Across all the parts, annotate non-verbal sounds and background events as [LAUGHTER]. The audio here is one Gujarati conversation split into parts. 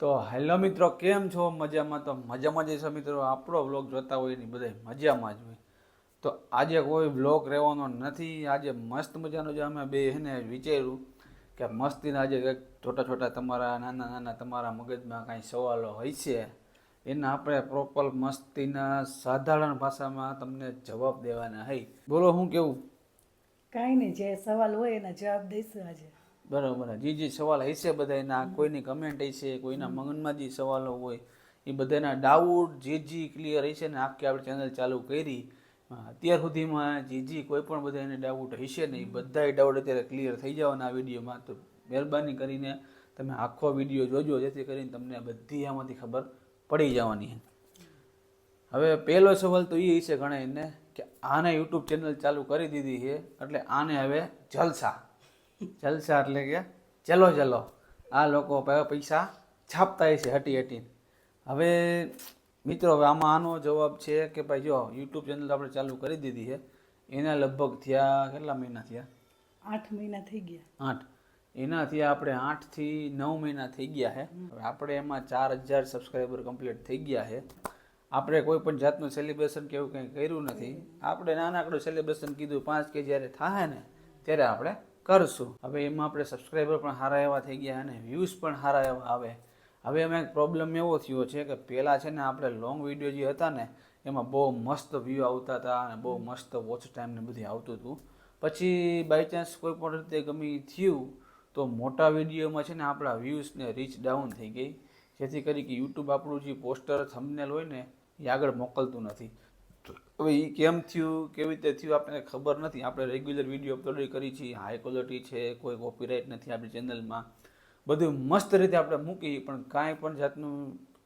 તો હેલો મિત્રો, કેમ છો? મજામાં? તો મજામાં જ છો મિત્રો. આપણો વ્લોગ જોતા હોય ને બધા મજામાં જ હોય. તો આજે કોઈ વ્લોગ રહેવાનો નથી. આજે મસ્ત મજાનો જે અમે બે હેને વિચાર્યું કે મસ્તીના આજે કંઈક છોટા છોટા તમારા નાના નાના તમારા મગજમાં કાંઈ સવાલો હોય છે. એના આપણે પ્રોપર મસ્તીના સાધારણ ભાષામાં તમને જવાબ દેવાના હઈ. બોલો, હું કેવું? કાંઈ નહીં, જે સવાલ હોય એના જવાબ દઈશું આજે. બરાબર. જે જે સવાલ હશે બધા એના કોઈની કમેન્ટ હશે, કોઈના મગનમાં જે સવાલો હોય, એ બધાના ડાઉટ જે જે ક્લિયર હશે ને આખી આપણે ચેનલ ચાલુ કરી. અત્યાર સુધીમાં જે જે કોઈ પણ બધા એને ડાઉટ હશે ને એ બધા ડાઉટ અત્યારે ક્લિયર થઈ જવાના આ વિડીયોમાં. તો મહેરબાની કરીને તમે આખો વીડિયો જોજો, જેથી કરીને તમને બધી આમાંથી ખબર પડી જવાની. હવે પહેલો સવાલ તો એ છે ઘણા એને કે આને યુટ્યુબ ચેનલ ચાલુ કરી દીધી છે, એટલે આને હવે જલસા. જલસા એટલે કે ચલો ચલો. આ લોકો પૈસા છાપતા હશે હટી હટી હવે મિત્રો હવે આમાં આનો જવાબ છે કે ભાઈ જો યુટ્યુબ ચેનલ આપણે ચાલુ કરી દીધી છે. એના લગભગ થયા કેટલા મહિના થયા? આઠ મહિના થઈ ગયા. આઠ. એનાથી આપણે આઠથી નવ મહિના થઈ ગયા છે. હવે આપણે એમાં ચાર હજાર સબસ્ક્રાઈબર કમ્પ્લીટ થઈ ગયા છે. આપણે કોઈ પણ જાતનું સેલિબ્રેશન કે એવું કંઈ કર્યું નથી. આપણે નાનકડું સેલિબ્રેશન કીધું પાંચ કે જ્યારે થાય ને ત્યારે આપણે કરશું. હવે એમાં આપણે સબસ્ક્રાઈબર પણ સારા એવા થઈ ગયા અને વ્યૂઝ પણ સારા એવા આવે. હવે એમાં એક પ્રોબ્લેમ એવો થયો છે કે પહેલાં છે ને આપણે લોંગ વીડિયો જે હતા ને, એમાં બહુ મસ્ત વ્યૂ આવતા હતા અને બહુ મસ્ત વોચ ટાઈમ ને બધું આવતું હતું. પછી બાય ચાન્સ કોઈ પણ રીતે ગમે થયું, તો મોટા વિડીયોમાં છે ને આપણા વ્યૂઝ ને રીચ ડાઉન થઈ ગઈ. જેથી કરી કે યુટ્યુબ આપણું જે પોસ્ટર થંબનેલ હોય ને, એ આગળ મોકલતું નથી. હવે એ કેમ થયું? કેવી રીતે થયું? આપણને ખબર નથી. આપણે રેગ્યુલર વીડિયો અપલોડ કરી છીએ. હાઈ ક્વોલિટી છે. કોઈ કોપીરાઇટ નથી આપણી ચેનલમાં બધું મસ્ત રીતે આપણે મૂકી. પણ કાંઈ પણ જાતનું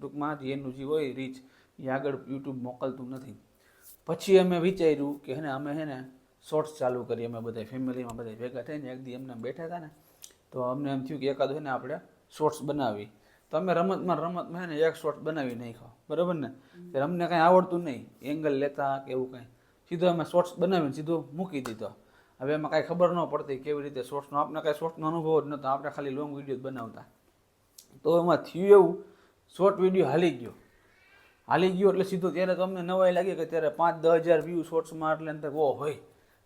ટૂંકમાં જે એનું જે હોય રીચ એ આગળ યુટ્યુબ મોકલતું નથી. પછી અમે વિચાર્યું કે હેને અમે હે ને શોર્ટ્સ ચાલુ કરીએ. અમે બધા ફેમિલીમાં બધા ભેગા થઈને એક દી એમને બેઠા હતા ને, તો અમને એમ થયું કે એકાદ હોય ને આપણે શોર્ટ્સ બનાવી. તો અમે રમતમાં રમતમાં ને એક શોર્ટ બનાવી નાખ્યો. બરાબર ને? ત્યારે અમને કાંઈ આવડતું નહીં. એંગલ લેતા કે એવું કાંઈ. સીધો અમે શોર્ટ્સ બનાવીને સીધો મૂકી દીધો. હવે એમાં કાંઈ ખબર ન પડતી કેવી રીતે શોર્ટ્સનો આપણે કાંઈ શોર્ટ્સનો અનુભવ જ નહોતો. આપણે ખાલી લોંગ વીડિયો બનાવતા. તો એમાં થયું એવું. શોર્ટ વીડિયો હાલી ગયો. હાલી ગયો એટલે સીધો ત્યારે તો અમને નવાઈ લાગી કે ત્યારે પાંચ, દસ હજાર વ્યૂ શોર્ટ્સમાં એટલે અંદર ઓ હોય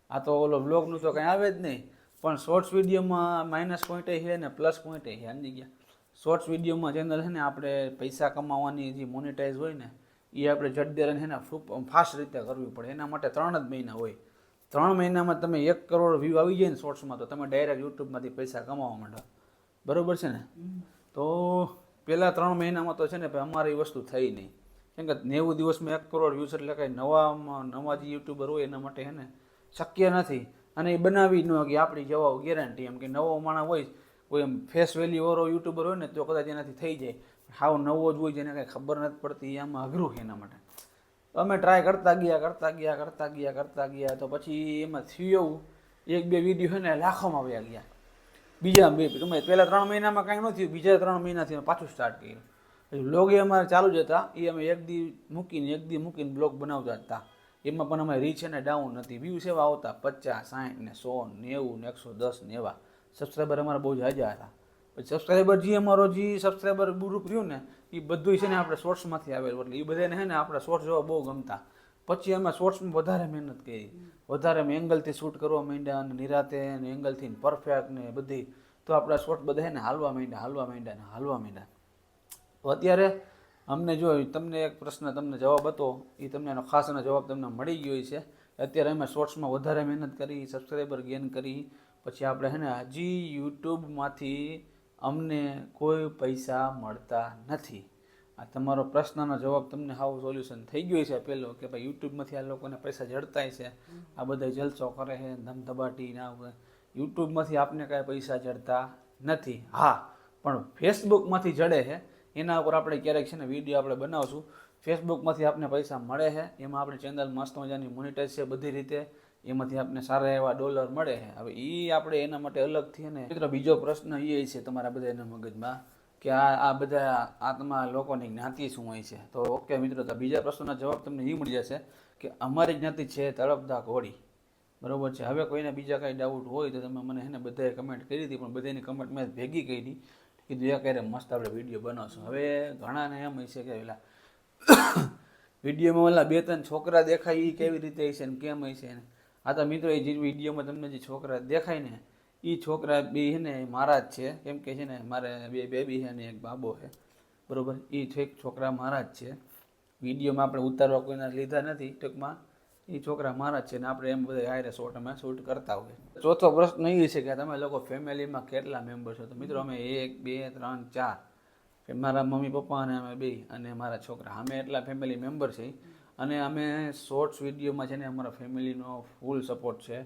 આ તો ઓલો બ્લોગનું તો કંઈ આવે જ નહીં. પણ શોર્ટ્સ વિડીયોમાં માઇનસ પોઈન્ટે છે ને પ્લસ પોઈન્ટે છે. સમજી ગયા? શોર્ટ્સ વિડીયોમાં ચેનલ છે ને આપણે પૈસા કમાવાની જે મોનિટાઈઝ હોય ને એ આપણે જડદેર છે ને ફાસ્ટ રીતે કરવી પડે. એના માટે ત્રણ જ મહિના હોય. ત્રણ મહિનામાં તમે એક કરોડ વ્યૂ આવી જાય ને શોર્ટ્સમાં તો તમે ડાયરેક્ટ યુટ્યુબમાંથી પૈસા કમાવા માંડો. બરાબર છે ને? તો પહેલાં ત્રણ મહિનામાં તો છે ને અમારી વસ્તુ થઈ નહીં. કેમ કે નેવું દિવસમાં એક કરોડ વ્યૂઝ એટલે કાંઈ નવા નવા જે યુટ્યુબર હોય એના માટે છે ને શક્ય નથી. અને એ બનાવી ન કે આપણી જવાબ ગેરંટી એમ કે નવો માણસ હોય કોઈ એમ ફેસ વેલ્યુ વાળો યુટ્યુબર હોય ને તો કદાચ એનાથી થઈ જાય. હાવ નવો જ હોય જેને કાંઈ ખબર નથી પડતી, એ આમાં અઘરું છે એના માટે. અમે ટ્રાય કરતા ગયા કરતા ગયા કરતા ગયા કરતા ગયા, તો પછી એમાં થયું એવું. એક બે વીડિયો હોય ને લાખોમાં આવ્યા ગયા. બીજા બે ગમે પહેલાં ત્રણ મહિનામાં કાંઈ ન થયું, બીજા ત્રણ મહિનાથી પાછું સ્ટાર્ટ કર્યું. પછી બ્લોગ અમારે ચાલુ જ હતા, એ અમે એક દી મૂકીને, એક દી મૂકીને બ્લોગ બનાવતા હતા. એમાં પણ અમે રીચ અને ડાઉન નથી વ્યૂઝ એવા આવતા પચાસ સાઠ ને સો નેવું ને એકસો દસ ને એવા. સબસ્ક્રાઈબર અમારા બહુ જાજા હતા. પછી સબસ્ક્રાઈબર જે અમારો જે સબસ્ક્રાઈબર ગ્રુપ રહ્યું ને એ બધું છે ને આપણે શોર્ટ્સમાંથી આવેલું. એટલે એ બધાને છે ને આપણે શોર્ટ્સ જોવા બહુ ગમતા. પછી અમે શોર્ટ્સમાં વધારે મહેનત કરી. વધારે અમે એંગલથી શૂટ કરવા માંડ્યા અને નિરાતે અને એંગલથી પરફેક્ટ ને બધી. તો આપણા શોર્ટ બધા ને હાલવા માંડ્યા હાલવા માંડ્યા ને હાલવા માંડ્યા. તો અત્યારે અમને જો તમને એક પ્રશ્ન તમને જવાબ હતો એ તમને એનો ખાસ એનો જવાબ તમને મળી ગયો છે. અત્યારે અમે શોર્ટ્સમાં વધારે મહેનત કરી સબસ્ક્રાઈબર ગેન કરી પછી આપણે છે ને હજી યુટ્યુબમાંથી અમને કોઈ પૈસા મળતા નથી. આ તમારો પ્રશ્નનો જવાબ તમને હાવ સોલ્યુશન થઈ ગયો છે પહેલો કે ભાઈ યુટ્યુબમાંથી આ લોકોને પૈસા જડતાય છે. આ બધા જલસો કરે છે ધમધબાટી ના યુટ્યુબમાંથી આપને કાંઈ પૈસા જડતા નથી. હા, પણ ફેસબુકમાંથી જડે છે. એના ઉપર આપણે ક્યારેક છે ને વીડિયો આપણે બનાવશું. ફેસબુકમાંથી આપને પૈસા મળે છે. એમાં આપણી ચેનલ મસ્ત મજાની મોનિટાઈઝ છે બધી રીતે. એમાંથી આપને સારા એવા ડોલર મળે હવે એ આપણે એના માટે અલગથી ને. મિત્રો, બીજો પ્રશ્ન એ છે તમારા બધાના મગજમાં કે આ આ બધા આત્મા લોકોની જ્ઞાતિ શું હોય છે? તો ઓકે મિત્રો, તો બીજા પ્રશ્નના જવાબ તમને એ મળી જશે કે અમારી જ્ઞાતિ છે તળપદા ઘોડી. બરોબર છે? હવે કોઈને બીજા કાંઈ ડાઉટ હોય તો તમે મને એને બધાએ કમેન્ટ કરી હતી, પણ બધાની કમેન્ટ મેં ભેગી કરી. કીધું એ ક્યારે મસ્ત આપણે વીડિયો બનાવશું. હવે ઘણાને એમ હશે કે પેલા વિડીયોમાં [COUGHS] ઓલા બે ત્રણ છોકરા દેખાય એ કેવી રીતે હશે ને કેમ હશે ને? આ તો મિત્રો, એ જે વિડીયોમાં તમને જે છોકરા દેખાય ને એ છોકરા બે છે ને મારા જ છે. કેમ કે છે ને, મારે બે બેબી છે ને, એક બાબો છે. બરોબર? એ છેક છોકરા મારા જ છે. વિડીયોમાં આપણે ઉતારવા કોઈના લીધા નથી, ટૂંકમાં. એ છોકરા મારા જ છે ને, આપણે એમ બધા હારે શોર્ટ અમે શૂટ કરતા હોય ચોથો પ્રશ્ન એ છે કે તમે લોકો ફેમિલીમાં કેટલા મેમ્બર છો? તો મિત્રો, અમે એક, બે, ત્રણ, ચાર. મારા મમ્મી પપ્પા અને અમે બે, અને મારા છોકરા. અમે એટલા ફેમિલી મેમ્બર છે. અને અમે શોર્ટ્સ વિડીયોમાં છે ને અમારા ફેમિલીનો ફૂલ સપોર્ટ છે.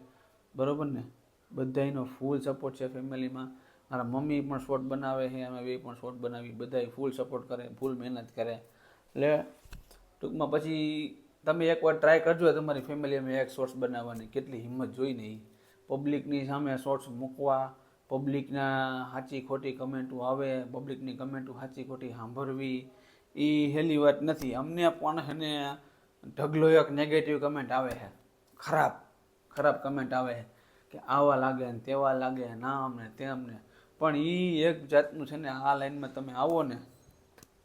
બરોબર ને? બધાયનો ફૂલ સપોર્ટ છે ફેમિલીમાં. મારા મમ્મી પણ શોર્ટ બનાવે છે, અમે બે પણ શોર્ટ બનાવી બધાય ફૂલ સપોર્ટ કરે ફૂલ મહેનત કરે. એટલે ટૂંકમાં પછી તમે એકવાર ટ્રાય કરજો તમારી ફેમિલી અમે એક શોર્ટ્સ બનાવવાની. કેટલી હિંમત જોઈને એ પબ્લિકની સામે શોર્ટ્સ મૂકવા પબ્લિકના સાચી ખોટી કમેન્ટો આવે પબ્લિકની કમેન્ટો સાચી ખોટી સાંભળવી. એ હેલી વાત નથી. અમને પણ એને ઢગલો એક નેગેટિવ કમેન્ટ આવે છે. ખરાબ ખરાબ કમેન્ટ આવે છે કે આવા લાગે ને તેવા લાગે ના આમ ને તેમ ને. પણ એ એક જાતનું છે ને આ લાઈનમાં તમે આવો ને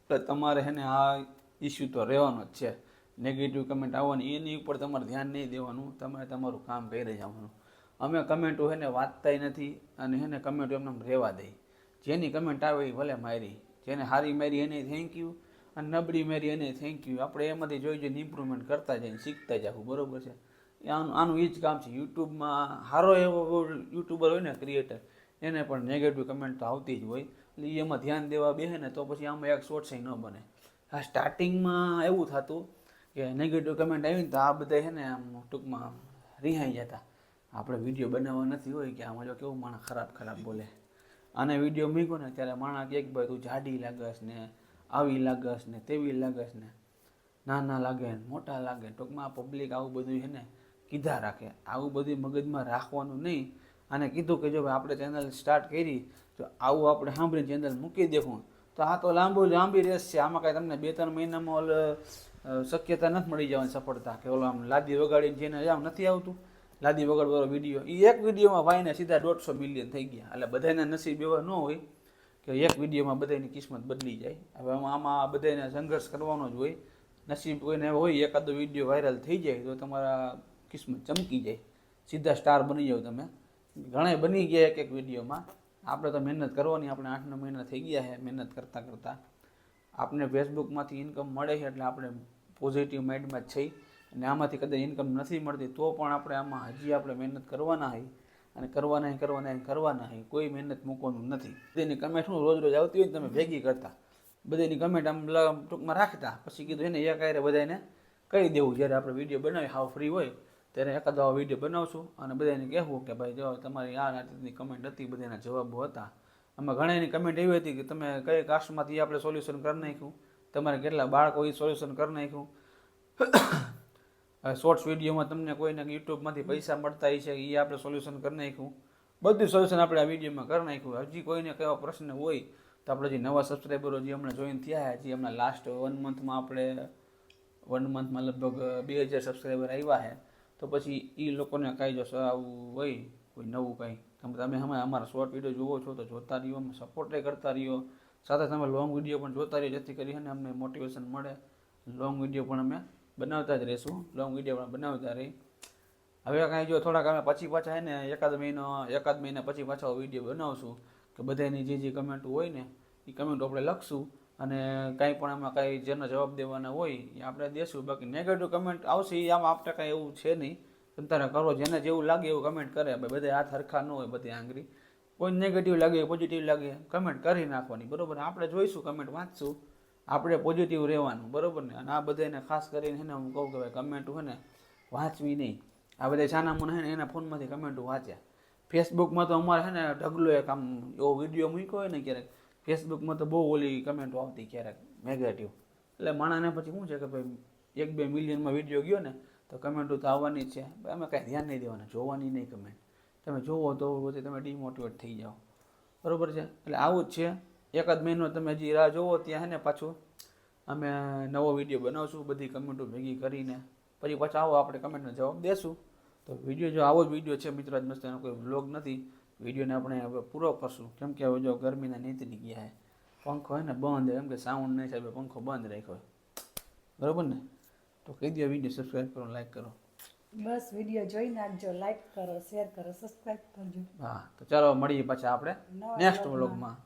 એટલે તમારે છે ને આ ઇસ્યુ તો રહેવાનો જ છે. નેગેટિવ કમેન્ટ આવવાની એની ઉપર તમારે ધ્યાન નહીં દેવાનું, તમારે તમારું કામ કરી જવાનું. અમે કમેન્ટો છે ને વાંચતાય નથી અને છે ને કમેન્ટો એમને એમ રહેવા દઈ જેની કમેન્ટ આવે એ ભલે મારી, જેને હારી મારી એને થેન્ક યુ અને નબળી મેરી અને થેન્ક યુ આપણે એમાંથી જોઈ જોઈને ઇમ્પ્રુવમેન્ટ કરતા જઈને શીખતા જાવું બરોબર છે? આનું આનું એ જ કામ છે, યુટ્યુબમાં સારો એવો યુટ્યુબર હોય ને ક્રિએટર એને પણ નેગેટિવ કમેન્ટ તો આવતી જ હોય. એટલે એમાં ધ્યાન દેવા બેસે ને તો પછી આમાં એક શોર્ટ ન બને. આ સ્ટાર્ટિંગમાં એવું થતું કે નેગેટિવ કમેન્ટ આવી ને તો આ બધા છે ને આમ ટૂંકમાં રિહાઈ જતા. આપણે વીડિયો બનાવવા નથી હોય કે આમાં જો કેવું માણસ ખરાબ ખરાબ બોલે. અને વીડિયો મૂક્યો ને ત્યારે માણસ એક ભાઈ તું જાડી લાગસ ને આવી લાગસ ને તેવી લાગસ ને. નાના લાગે ને મોટા લાગે, ટૂંકમાં પબ્લિક આવું બધું છે ને કીધા રાખે. આવું બધું મગજમાં રાખવાનું નહીં. અને કીધું કે જો ભાઈ આપણે ચેનલ સ્ટાર્ટ કરી તો આવું આપણે સાંભળીને ચેનલ મૂકી દેવું, તો આ તો લાંબુ લાંબી રેસ છે. આમાં કાંઈ તમને બે ત્રણ મહિનામાં ઓલ શક્યતા નથી મળી જવાની સફળતા કે ઓલો આમ લાદી વગાડીને જેને આમ નથી આવતું. લાદી વગાડવાનો વીડિયો એ એક વિડીયોમાં ભાઈને સીધા દોઢસો મિલિયન થઈ ગયા. એટલે બધાના નસીબ એવા ન હોય. કે એક વિડીયોમાં બધાની કિસ્મત બદલી જાય. હવે આમાં બધાને સંઘર્ષ કરવાનો જ હોય. નસીબ કોઈને હોય, એકાદો વીડિયો વાયરલ થઈ જાય તો તમારા કિસ્મત ચમકી જાય. સીધા સ્ટાર બની જાવ તમે. ઘણા બની ગયા એક એક વિડીયોમાં. આપણે તો મહેનત કરવાની, આપણે આઠ નવ મહિના થઈ ગયા છે મહેનત કરતાં કરતાં. આપણે ફેસબુકમાંથી ઇન્કમ મળે છે એટલે આપણે પોઝિટિવ માઇન્ડમાં જ છે. અને આમાંથી કદાચ ઇન્કમ નથી મળતી તો પણ આપણે આમાં હજી આપણે મહેનત કરવાના હોય અને કરવાના કરવાના કરવાના કોઈ મહેનત મૂકવાનું નથી. બધાની કમેન્ટ હું રોજ રોજ આવતી હોય તમે ભેગી કરતા. બધાની કમેન્ટ આમ ટૂંકમાં રાખતા. પછી કીધું એને એક આરે બધાને કહી દેવું. જ્યારે આપણે વીડિયો બનાવી હાવ ફ્રી હોય, ત્યારે એકાદ આવો વીડિયો બનાવશું અને બધાને કહેવું કે ભાઈ જો તમારી આ રીતની કમેન્ટ હતી બધાના જવાબો હતા. આમાં ઘણાની કમેન્ટ એવી હતી કે તમે કઈ કાસ્ટમાંથી આપણે સોલ્યુશન કરી નાખ્યું? તમારે કેટલા બાળકો એ સોલ્યુશન કરી નાખ્યું? શોર્ટ્સ વિડીયોમાં તમને કોઈને યુટ્યુબમાંથી પૈસા મળતા છે એ આપણે સોલ્યુશન કરી નાખ્યું. બધું સોલ્યુશન આપણે આ વિડીયોમાં કરી નાખ્યું. હજી કોઈને કેવા પ્રશ્ન હોય તો આપણે જે નવા સબસ્ક્રાઈબરો જે હમણાં જોઈન થયા હજી હમણાં લાસ્ટ વન મંથમાં આપણે વન મંથમાં લગભગ બે હજાર સબસ્ક્રાઈબર આવ્યા છે. તો પછી એ લોકોને કાંઈ જો આવું હોય, કોઈ નવું કંઈ. તમે તમે હમણાં અમારા શોર્ટ વીડિયો જુઓ છો તો જોતા રહ્યો, અમે સપોર્ટે કરતા રહ્યો. સાથે તમે લોંગ વીડિયો પણ જોતા રહ્યો જેથી કરીને અમને મોટિવેશન મળે. લોંગ વીડિયો પણ અમે બનાવતા જ રહીશું. લોંગ વીડિયો પણ બનાવતા રહી. હવે કાંઈ જો થોડાક અમે પછી પાછા હે ને એકાદ મહિનો, એકાદ મહિના પછી પાછા વીડિયો બનાવશું કે બધાની જે જે કમેન્ટ હોય ને, એ કમેન્ટ આપણે લખશું અને કાંઈ પણ આમાં કાંઈ જેનો જવાબ દેવાના હોય એ આપણે દેશું. બાકી નેગેટિવ કમેન્ટ આવશે એ આમાં આપણે કાંઈ એવું છે નહીં. તમે તારે કરો જેને જેવું લાગે એવું કમેન્ટ કરે. બધા હાથ હરખા ન હોય બધી આંગળી. કોઈ નેગેટિવ લાગે પોઝિટિવ લાગે કમેન્ટ કરી નાખવાની. બરાબર? આપણે જોઈશું કમેન્ટ વાંચશું. આપણે પોઝિટિવ રહેવાનું, બરાબર ને? અને આ બધાને ખાસ કરીને એને હું કહું કે ભાઈ કમેન્ટ છે ને, વાંચવી નહીં. આ બધા છાના હે ને, એના ફોનમાંથી કમેન્ટો વાંચ્યા. ફેસબુકમાં તો અમારે છે ને ઢગલો એક આમ એવો વીડિયો મૂક્યો હોય ને ક્યારેક ફેસબુકમાં તો બહુ ઓલી કમેન્ટો આવતી ક્યારેક નેગેટિવ એટલે માણસને પછી શું છે કે ભાઈ, એક બે મિલિયનમાં વીડિયો ગયો ને, તો કમેન્ટો તો આવવાની જ છે. અમે કાંઈ ધ્યાન નહીં દેવાના, જોવાની નહીં કમેન્ટ તમે જોવો તો પછી તમે ડિમોટિવેટ થઈ જાઓ. બરોબર છે? એટલે આવું જ છે. એકાદ મહિનો તમે હજી રાહ જોવો ત્યાં હે ને પાછું અમે નવો વીડિયો બનાવશું બધી કમેન્ટો ભેગી કરીને. પછી પાછા આવો આપણે કમેન્ટનો જવાબ દેશું. તો વીડિયો જો આવો જ વીડિયો છે મિત્રો આજ મસ્ત એનો કોઈ વ્લોગ નથી. વિડીયોને આપણે હવે પૂરો કરશું. કેમ કે હવે જો ગરમીના નીતરી ગયા છે પંખો હોય ને બંધ એમ કે સાઉન્ડ નહીં સાહેબ પંખો બંધ રાખ્યો બરાબર ને? તો કહી દો વીડિયો સબસ્ક્રાઈબ કરો લાઈક કરો. બસ વીડિયો જોઈ નાખજો લાઈક કરો શેર કરો સબસ્ક્રાઈબ કરજો. હા તો ચાલો મળીએ પાછા આપણે નેક્સ્ટ. વ્લોગમાં